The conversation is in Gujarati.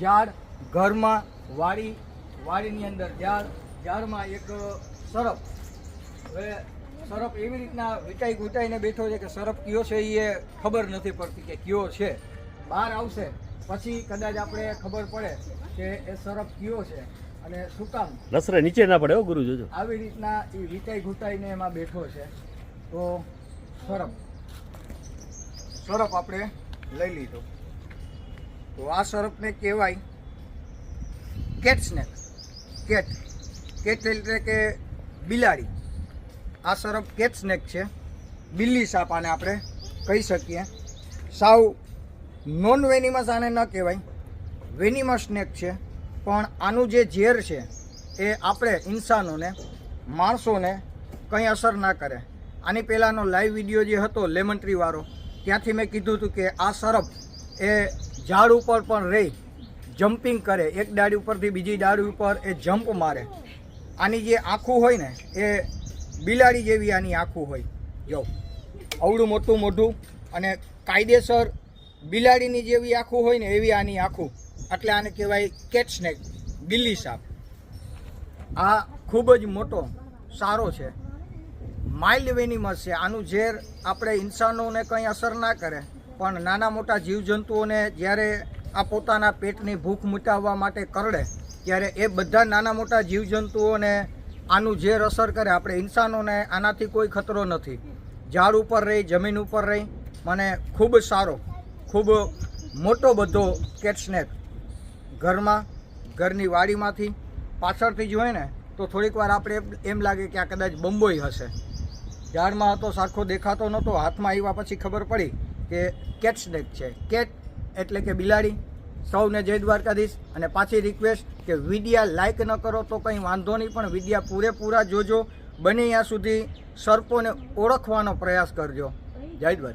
ઝાડ ઘરમાં વાડી વાડીની અંદર ઝાડ ઝાડમાં એક સરપ હવે સરપ એવી રીતના વિટાઈ ગુટાઈને બેઠો છે કે સરપ કયો છે એ ખબર નથી પડતી કે કયો છે. બહાર આવશે પછી કદાચ આપણે ખબર પડે કે એ સરપ કયો છે અને શું કામ નસરે નીચે ના પડે ગુરુ જોજો આવી રીતના એ વિટાઈ ઘૂંટાઈને એમાં બેઠો છે. તો સરપ સરપ આપણે લઈ લીધો. તો આ સરપને કહેવાય કેટ સ્નેક. કેટ. કેટ એટલે કે બિલાડી. આ સરપ કેટ સ્નેક છે. બિલ્લી સાપ આને આપણે કહી શકીએ. સાવ નોન વેનિમસ આને ન કહેવાય. વેનિમસ સ્નેક છે. પણ આનું જે ઝેર છે એ આપણે ઇન્સાનોને, માણસોને કંઈ અસર ના કરે. આની પહેલાંનો લાઈવ વીડિયો જે હતો લેમન ટ્રીવાળો ત્યાંથી મેં કીધું હતું કે આ સરપ એ ઝાડ ઉપર પણ રહી, જમ્પિંગ કરે, એક ડાળી ઉપરથી બીજી ડાળી ઉપર એ જમ્પ મારે. આની જે આંખું હોય ને, એ બિલાડી જેવી આની આંખું હોય. જો અવડું મોટું, મોઢું અને કાયદેસર બિલાડીની જેવી આંખું હોય ને, એવી આની આંખું. એટલે આને કહેવાય કેટ સ્નેક બિલ્લી સાપ. આ ખૂબ જ મોટો, સારો છે. માઇલ્ડ વેનિમસ છે. આનું ઝેર આપણે ઇન્સાનોને કંઈ અસર ના કરે. પણ નાના મોટા જીવજંતુઓને જ્યારે આ પોતાના પેટની ભૂખ મિટાવવા માટે કરડે, ત્યારે એ બધા નાના મોટા જીવજંતુઓને આનું ઝેર અસર કરે. આપણે ઇન્સાનોને આનાથી કોઈ ખતરો નથી. ઝાડ ઉપર રહી, જમીન ઉપર રહી, મને ખૂબ સારો, ખૂબ મોટો બધો કેટસ્નેક ઘરમાં, ઘરની વાડીમાંથી પાછળથી જોઈએ ને, તો થોડીક વાર આપણે એમ- લાગે કે આ કદાચ બંબોઈ હશે. ઝાડમાં હતો, સરખો દેખાતો નહોતો, હાથમાં આવ્યા પછી ખબર પડી કે કેટ સ્નેક છે. કેટ એટલે કે બિલાડી. સૌને જય દ્વારકાધીશ. અને પાછી રિક્વેસ્ટ કે વિડીયા લાઇક ન કરો તો કંઈ વાંધો નહીં, પણ વિડીયા પૂરેપૂરા જોજો. બને ત્યાં સુધી સર્પોને ઓળખવાનો પ્રયાસ કરજો. જય દ્વારકા